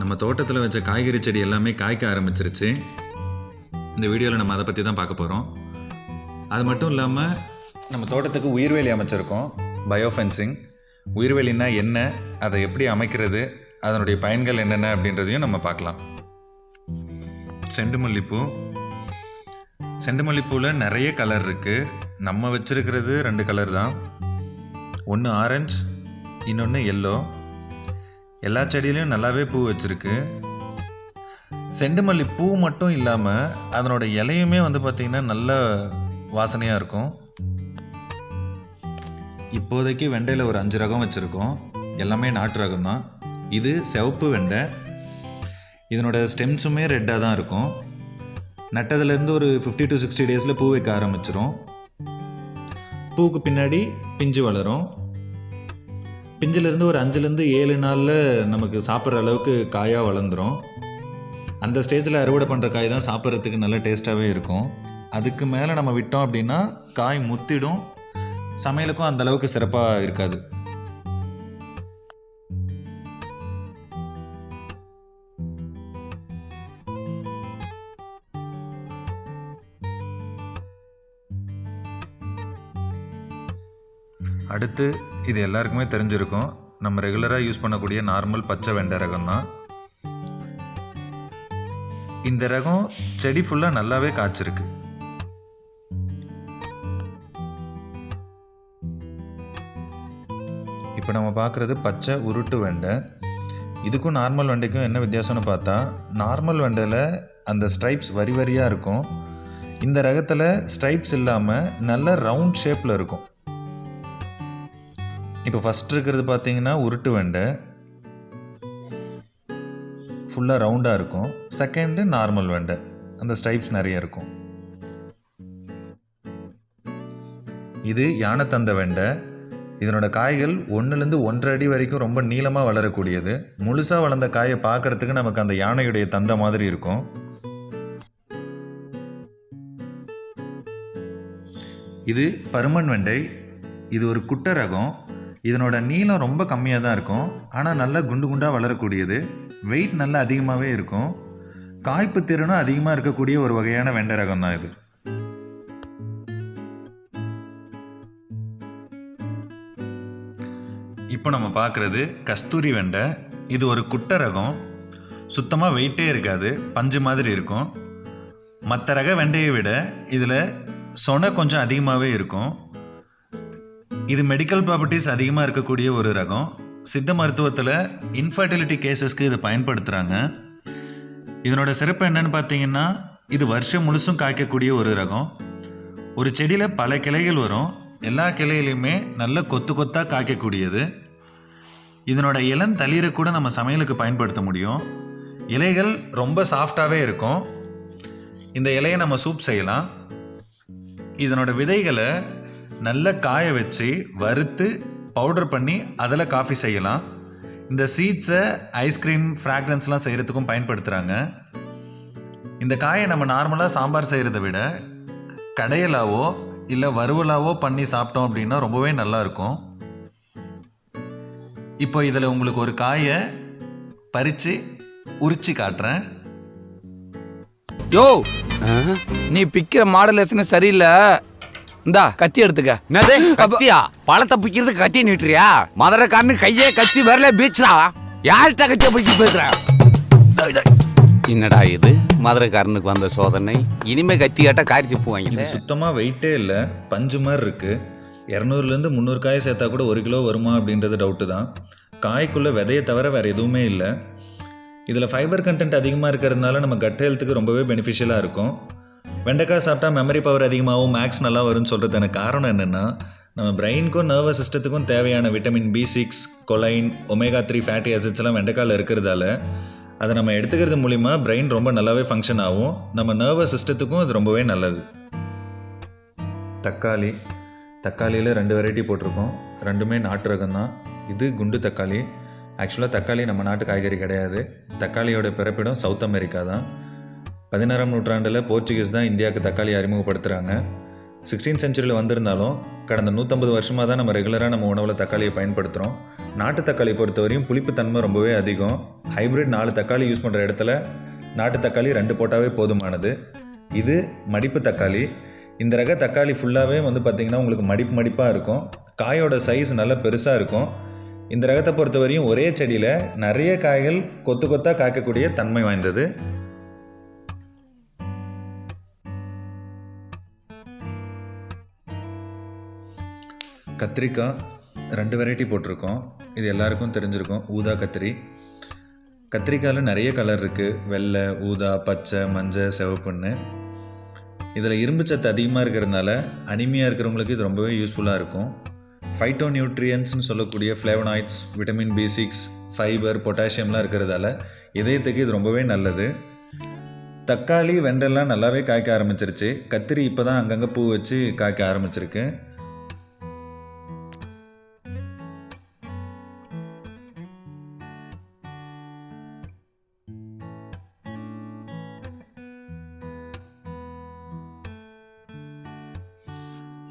நம்ம தோட்டத்தில் வச்ச காய்கறி செடி எல்லாமே காய்க்க ஆரம்பிச்சிருச்சு. இந்த வீடியோவில் நம்ம அதை பற்றி தான் பார்க்க போகிறோம் அது மட்டும் இல்லாமல் நம்ம தோட்டத்துக்கு உயிர்வேலி அமைச்சிருக்கோம். பயோஃபென்சிங் உயிர்வேலின்னா என்ன அதை எப்படி அமைக்கிறது அதனுடைய பயன்கள் என்னென்ன அப்படின்றதையும் நம்ம பார்க்கலாம். செண்டு மல்லிப்பூ. செண்டு மல்லிப்பூவில் நிறைய கலர் இருக்குது நம்ம வச்சுருக்கிறது ரெண்டு கலர் தான். ஒன்று ஆரஞ்சு இன்னொன்று எல்லோ எல்லா செடியிலையும் நல்லாவே பூ வச்சுருக்கு. செண்டுமல்லி பூ மட்டும் இல்லாமல் அதனோட இலையுமே வந்து பார்த்திங்கன்னா நல்ல வாசனையாக இருக்கும். இப்போதைக்கு வெண்டையில் ஒரு அஞ்சு ரகம் வச்சுருக்கோம். எல்லாமே நாட்டு ரகம் தான். இது சிவப்பு வெண்டை. இதனோட ஸ்டெம்ஸுமே ரெட்டாக தான் இருக்கும். நட்டதுலேருந்து ஒரு ஃபிஃப்டி டு சிக்ஸ்டி டேஸில் பூ வைக்க ஆரம்பிச்சிரும். பூவுக்கு பின்னாடி பிஞ்சு வளரும். பிஞ்சிலேருந்து ஒரு அஞ்சுலேருந்து ஏழு நாளில் நமக்கு சாப்பிட்ற அளவுக்கு காயாக வளர்ந்துரும். அந்த ஸ்டேஜில் அறுவடை பண்ணுற காய் தான் சாப்பிட்றதுக்கு நல்ல டேஸ்ட்டாகவே இருக்கும். அதுக்கு மேலே நம்ம விட்டோம் அப்படின்னா காய் முத்திடும். சமையலுக்கும் அந்தளவுக்கு சிறப்பாக இருக்காது. அடுத்து இது எல்லாருக்குமே தெரிஞ்சிருக்கும். நம்ம ரெகுலராக யூஸ் பண்ணக்கூடிய நார்மல் பச்சை வெண்டை ரகம் தான். இந்த ரகம் செடி ஃபுல்லாக நல்லாவே காய்ச்சிருக்கு. இப்போ நம்ம பார்க்குறது பச்சை உருட்டு வெண்டை. இதுக்கும் நார்மல் வெண்டைக்கும் என்ன வித்தியாசம்னு பார்த்தா நார்மல் வெண்டையில் அந்த ஸ்ட்ரைப்ஸ் வரி வரியாக இருக்கும். இந்த ரகத்தில் ஸ்ட்ரைப்ஸ் இல்லாமல் நல்ல ரவுண்ட் ஷேப்பில் இருக்கும். இப்போ ஃபஸ்ட் இருக்கிறது பார்த்தீங்கன்னா உருட்டு வெண்டை. ஃபுல்லாக ரவுண்டாக இருக்கும். செகண்டு நார்மல் வெண்டை. அந்த ஸ்டைப்ஸ் நிறைய இருக்கும். இது யானை தந்த வெண்டை. இதனோட காய்கள் ஒன்றுலேருந்து ஒன்றரை அடி வரைக்கும் ரொம்ப நீளமாக வளரக்கூடியது. முழுசாக வளர்ந்த காயை பார்க்கறதுக்கு நமக்கு அந்த யானையுடைய தந்த மாதிரி இருக்கும். இது பருமன் வெண்டை. இது ஒரு குட்ட ரகம் இதனோட நீளம் ரொம்ப கம்மியாக தான் இருக்கும். ஆனால் நல்லா குண்டு குண்டாக வளரக்கூடியது. வெயிட் நல்லா அதிகமாகவே இருக்கும். காய்ப்பு திறனும் அதிகமாக இருக்கக்கூடிய ஒரு வகையான வெண்டை ரகம் தான் இது. இப்போ நம்ம பார்க்குறது கஸ்தூரி வெண்டை. இது ஒரு குட்டை ரகம். சுத்தமாக வெயிட்டே இருக்காது. பஞ்சு மாதிரி இருக்கும். மற்ற ரக வெண்டையை விட இதில் சொனை கொஞ்சம் அதிகமாகவே இருக்கும். இது மெடிக்கல் ப்ராப்பர்ட்டிஸ் அதிகமாக இருக்கக்கூடிய ஒரு ரகம். சித்த மருத்துவத்தில் இன்ஃபர்டிலிட்டி கேசஸ்க்கு இதை பயன்படுத்துகிறாங்க இதனோட சிறப்பு என்னன்னு பார்த்தீங்கன்னா இது வருஷம் முழுசும் காய்க்கக்கூடிய ஒரு ரகம். ஒரு செடியில் பல கிளைகள் வரும். எல்லா கிளையிலையுமே நல்ல கொத்து கொத்தாக காய்க்கக்கூடியது. இதனோட இளந்தளிரை கூட நம்ம சமையலுக்கு பயன்படுத்த முடியும். இலைகள் ரொம்ப சாஃப்டாகவே இருக்கும். இந்த இலையை நம்ம சூப் செய்யலாம். இதனோட விதைகளை நல்ல காய வச்சு வறுத்து பவுடர் பண்ணி அதில் காஃபி செய்யலாம். இந்த சீட்ஸை ஐஸ்கிரீம் ஃப்ராக்ரன்ஸ்லாம் செய்கிறதுக்கும் பயன்படுத்துகிறாங்க இந்த காயை நம்ம நார்மலாக சாம்பார் செய்கிறத விட கடையலாவோ இல்லை வறுவலாவோ பண்ணி சாப்பிட்டோம் அப்படின்னா ரொம்பவே நல்லா இருக்கும். இப்போ இதில் உங்களுக்கு ஒரு காயை பறித்து உரிச்சு காட்டுறேன். யோ! நீ பிக்கிற மாடலேஷன் சரியில்லை. இந்தா கத்தி எடுத்துக்க. என்னது? கத்தியா? பழத்தை பிக்கிறதுக்கு கத்தி நீட்டுறியா? மதுரைக்காரனு கையே கத்தி வரல பீச்சுடா. யார்கிட்ட கத்திய பிடிச்சி பேசுற. என்னடா இது? மதுரைக்காரனுக்கு வந்த சோதனை. இனிமே கத்தி கேட்டா காரி இது வாங்கில சுத்தமாக வெயிட்டே இல்லை. பஞ்சு மாதிரி இருக்குது இரநூறுலேருந்து முந்நூறு காய் சேர்த்தா கூட ஒரு கிலோ வருமா அப்படின்றது டவுட்டு தான். காய்க்குள்ளே விதையை தவிர வேறு எதுவுமே இல்லை. இதில் ஃபைபர் கண்டென்ட் அதிகமாக இருக்கிறதுனால நம்ம கட் ஹெல்த்துக்கு ரொம்பவே பெனிஃபிஷியலாக இருக்கும். வெண்டைக்காய் சாப்பிட்டா மெமரி பவர் அதிகமாகவும் மேக்ஸ் நல்லா வரும்னு சொல்கிறதுக்கு காரணம் என்னென்னா நம்ம பிரெயினுக்கும் நர்வஸ் சிஸ்டத்துக்கும் தேவையான vitamin B six choline omega three fatty acids எல்லாம் வெண்டைக்காயில் இருக்கிறதால அதை நம்ம எடுத்துக்கிறது மூலிமா பிரெயின் ரொம்ப நல்லாவே ஃபங்க்ஷன் ஆகும். நம்ம நர்வஸ் சிஸ்டத்துக்கும் இது ரொம்பவே நல்லது. தக்காளி தக்காளியில் ரெண்டு வெரைட்டி போட்டிருக்கோம். ரெண்டுமே நாட்டு ரகம் தான் இது குண்டு தக்காளி. ஆக்சுவலாக தக்காளி நம்ம நாட்டு காய்கறி கிடையாது. தக்காளியோட பிறப்பிடம் சவுத் அமெரிக்கா தான். பதினாறாம் நூற்றாண்டில் போர்ச்சுகீஸ் தான் இந்தியாவுக்கு தக்காளி அறிமுகப்படுத்துகிறாங்க சிக்ஸ்டீன் செஞ்சுரியில் வந்திருந்தாலும் கடந்த நூற்றம்பது வருஷமாக தான் நம்ம ரெகுலராக நம்ம உணவில் தக்காளியை பயன்படுத்துகிறோம் நாட்டு தக்காளி பொறுத்தவரையும் புளிப்பு தன்மை ரொம்பவே அதிகம். ஹைப்ரிட் நாலு தக்காளி யூஸ் பண்ணுற இடத்துல நாட்டு தக்காளி ரெண்டு போட்டாவே போதுமானது. இது மடிப்பு தக்காளி. இந்த ரக தக்காளி ஃபுல்லாகவே வந்து பார்த்திங்கன்னா உங்களுக்கு மடிப்பு மடிப்பாக இருக்கும். காயோட சைஸ் நல்லா பெருசாக இருக்கும். இந்த ரகத்தை பொறுத்தவரையும் ஒரே செடியில் நிறைய காய்கள் கொத்து கொத்தாக காய்க்கக்கூடிய தன்மை வாய்ந்தது. கத்திரிக்காய் ரெண்டு வெரைட்டி போட்டிருக்கோம். இது எல்லாருக்கும் தெரிஞ்சிருக்கும். ஊதா கத்திரி. கத்திரிக்காயில் நிறைய கலர் இருக்குது வெள்ளை ஊதா பச்சை மஞ்சள் சிவப்புன்னு. இதில் இரும்பு சத்து அதிகமாக இருக்கிறதுனால அனிமியாக இருக்கிறவங்களுக்கு இது ரொம்பவே யூஸ்ஃபுல்லாக இருக்கும். ஃபைட்டோ நியூட்ரியன்ஸ்னு சொல்லக்கூடிய flavonoids vitamin B six fibre பொட்டாசியம்லாம் இருக்கிறதால இதயத்துக்கு இது ரொம்பவே நல்லது. தக்காளி வெண்டெல்லாம் நல்லாவே காய்க்க ஆரம்பிச்சிருச்சு. கத்திரி இப்போ தான் அங்கங்கே பூ வச்சு காய்க்க ஆரம்பிச்சிருக்கு.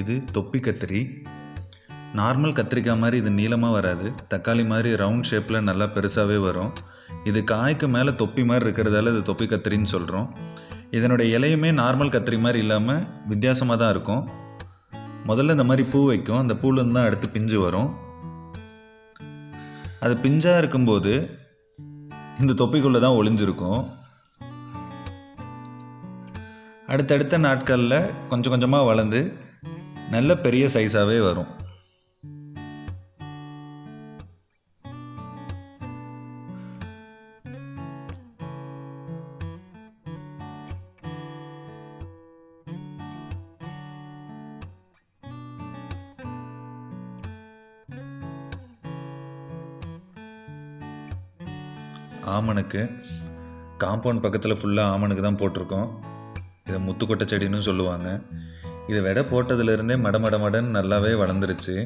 இது தொப்பி கத்திரி. நார்மல் கத்திரிக்காய் மாதிரி இது நீளமாக வராது. தக்காளி மாதிரி ரவுண்ட் ஷேப்பில் நல்லா பெருசாகவே வரும். இது காய்க்கு மேலே தொப்பி மாதிரி இருக்கிறதால இது தொப்பி கத்திரின்னு சொல்கிறோம் இதனுடைய இலையுமே நார்மல் கத்திரி மாதிரி இல்லாமல் வித்தியாசமாக தான் இருக்கும். முதல்ல இந்த மாதிரி பூ வைக்கும். அந்த பூலேருந்து தான் அடுத்து பிஞ்சு வரும். அது பிஞ்சாக இருக்கும்போது இந்த தொப்பிக்குள்ளே தான் ஒளிஞ்சிருக்கும். அடுத்தடுத்த நாட்களில் கொஞ்சம் கொஞ்சமாக வளர்ந்து நல்ல பெரிய சைஸாகவே வரும். ஆமணுக்கு காம்பவுண்ட் பக்கத்தில் ஃபுல்லாக ஆமனுக்கு தான் போட்டிருக்கோம். இதை முத்துக்கொட்டை செடின்னு சொல்லுவாங்க. இதை விடை போட்டதுலேருந்தே மட மட மடன்னு நல்லாவே வளர்ந்துருச்சு.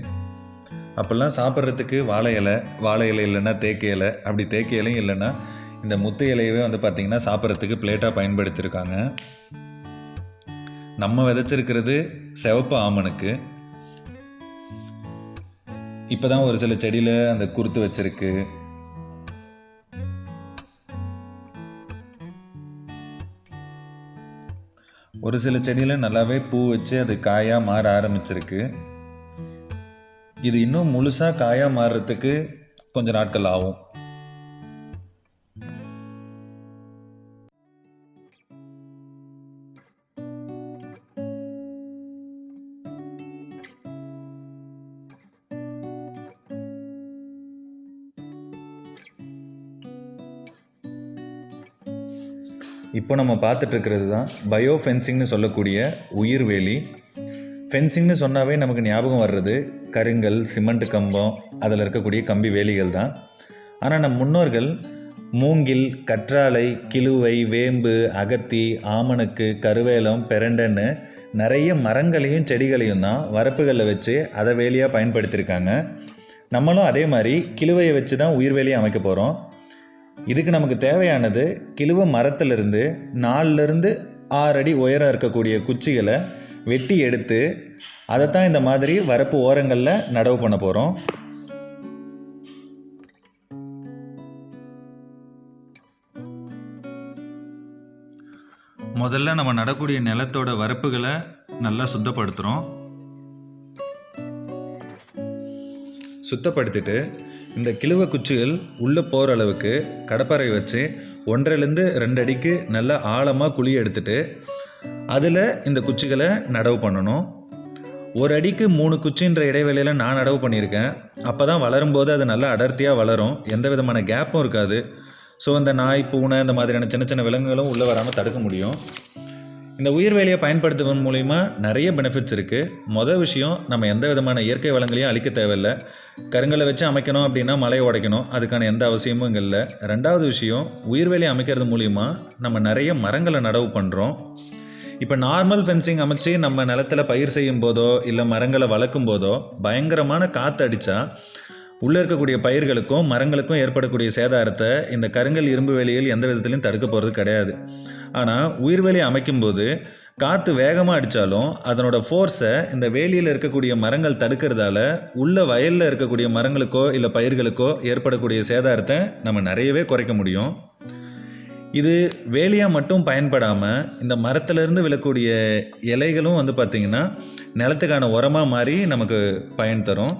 அப்போல்லாம் சாப்பிட்றதுக்கு வாழை இலை வாழை இலை இல்லைன்னா தேக்கு இலை அப்படி தேக்கு இலையும் இல்லைன்னா இந்த முத்து இலையவே வந்து பார்த்திங்கன்னா சாப்பிட்றதுக்கு பிளேட்டாக பயன்படுத்தியிருக்காங்க. நம்ம விதைச்சிருக்கிறது சிவப்பு ஆமனுக்கு இப்போ தான் ஒரு சில செடியில் அந்த குருத்து வச்சுருக்கு. ஒரு சில செடியில் நல்லாவே பூ வச்சு அது காயாக மாற ஆரம்பிச்சிருக்கு. இது இன்னும் முழுசாக காயாக மாறுறதுக்கு கொஞ்சம் நாட்கள் ஆகும். இப்போ நம்ம பார்த்துட்ருக்கிறது தான் பயோ ஃபென்சிங்னு சொல்லக்கூடிய உயிர்வேலி ஃபென்சிங்னு சொன்னாவே நமக்கு ஞாபகம் வர்றது கருங்கல் சிமெண்ட் கம்பம் அதில் இருக்கக்கூடிய கம்பி வேலிகள் தான். ஆனால் நம் முன்னோர்கள் மூங்கில் கற்றாழை கிழுவை வேம்பு அகத்தி ஆமணக்கு கருவேலம் பெரண்டன்னு நிறைய மரங்களையும் செடிகளையும் தான் வரப்புகளில் வச்சு அதை வேலியாக பயன்படுத்தியிருக்காங்க. நம்மளும் அதே மாதிரி கிழுவையை வச்சு தான் உயிர்வேலியை அமைக்க போகிறோம் இதுக்கு நமக்கு தேவையானது கிழுவ மரத்திலிருந்து நாலுலேருந்து ஆறு அடி உயரம் இருக்கக்கூடிய குச்சிகளை வெட்டி எடுத்து அதைத்தான் இந்த மாதிரி வரப்பு ஓரங்களில் நடவு பண்ண போகிறோம் முதல்ல நம்ம நடக்கூடிய நிலத்தோட வரப்புகளை நல்லா சுத்தப்படுத்துகிறோம் சுத்தப்படுத்திட்டு இந்த கிழுவ குச்சிகள் உள்ளே போகிற அளவுக்கு கடப்பாறை வச்சு ஒன்றிலேருந்து ரெண்டு அடிக்கு நல்லா ஆழமாக குழி எடுத்துட்டு அதில் இந்த குச்சிகளை நடவு பண்ணணும். ஒரு அடிக்கு மூணு குச்சின்ற இடைவெளியில் நான் நடவு பண்ணியிருக்கேன். அப்போ தான் வளரும்போது அது நல்லா அடர்த்தியாக வளரும். எந்த விதமான கேப்பும் இருக்காது. ஸோ இந்த நாய் பூனை இந்த மாதிரியான சின்ன சின்ன விலங்குகளும் உள்ளே வராமல் தடுக்க முடியும். இந்த உயிர் வேலையை பயன்படுத்துவதன் மூலிமா நிறைய பெனிஃபிட்ஸ் இருக்குது மொதல் விஷயம் நம்ம எந்த விதமான இயற்கை வளங்களையும் அழிக்க தேவையில்லை. கருங்கலை வச்சு அமைக்கணும் அப்படின்னா மலையை உடைக்கணும். அதுக்கான எந்த அவசியமும் இங்கே இல்லை. ரெண்டாவது விஷயம் உயிர் வேலையை அமைக்கிறது மூலிமா நம்ம நிறைய மரங்களை நடவு பண்ணுறோம் இப்போ நார்மல் ஃபென்சிங் அமைச்சு நம்ம நிலத்தில் பயிர் செய்யும் போதோ இல்லை மரங்களை வளர்க்கும் போதோ பயங்கரமான காற்று அடித்தா உள்ளே இருக்கக்கூடிய பயிர்களுக்கும் மரங்களுக்கும் ஏற்படக்கூடிய சேதாரத்தை இந்த கருங்கல் இரும்பு வேலியில் எந்த விதத்துலையும் தடுக்க போகிறது கிடையாது. ஆனால் உயிர்வேலி அமைக்கும்போது காற்று வேகமாக அடித்தாலும் அதனோட ஃபோர்ஸை இந்த வேலியில் இருக்கக்கூடிய மரங்கள் தடுக்கிறதால உள்ள வயலில் இருக்கக்கூடிய மரங்களுக்கோ இல்லை பயிர்களுக்கோ ஏற்படக்கூடிய சேதாரத்தை நம்ம நிறையவே குறைக்க முடியும். இது வேலியாக மட்டும் பயன்படாமல் இந்த மரத்துலேருந்து விழக்கூடிய இலைகளும் வந்து பார்த்திங்கன்னா நிலத்துக்கான உரமாக மாறி நமக்கு பயன் தரும்.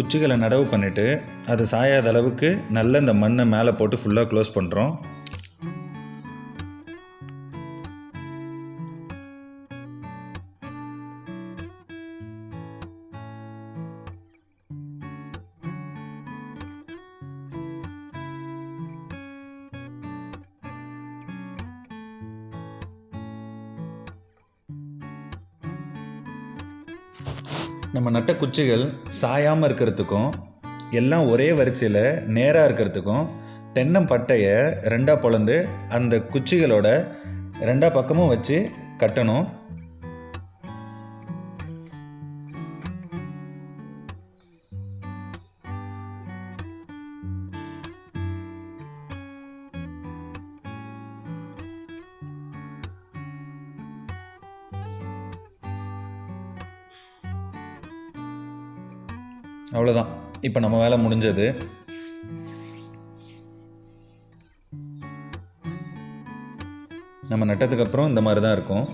குச்சிகளை நடவு பண்ணிவிட்டு அது சாயாத அளவுக்கு நல்ல இந்த மண்ணை மேலே போட்டு ஃபுல்லாக க்ளோஸ் பண்ணுறோம் நம்ம நட்ட குச்சிகள் சாயாமல் இருக்கிறதுக்கும் எல்லாம் ஒரே வரிசையில் நேராக இருக்கிறதுக்கும் தென்னம்பட்டையை ரெண்டாக பொழந்து அந்த குச்சிகளோட ரெண்டா பக்கமும் வச்சு கட்டணும். அவ்வளோதான் இப்போ நம்ம வேலை முடிஞ்சது. நம்ம நட்டதுக்கு அப்புறம் இந்த மாதிரி தான் இருக்கும்.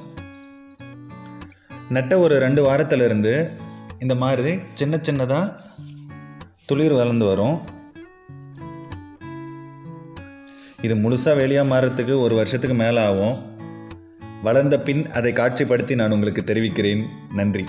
நட்ட ஒரு ரெண்டு வாரத்திலிருந்து இந்த மாதிரி சின்ன சின்னதாக துளிர் வளர்ந்து வரும். இது முழுசாக வெளியாக மாறுறதுக்கு ஒரு வருஷத்துக்கு மேலே ஆகும் வளர்ந்த பின் அதை காட்சிப்படுத்தி நான் உங்களுக்கு தெரிவிக்கிறேன். நன்றி.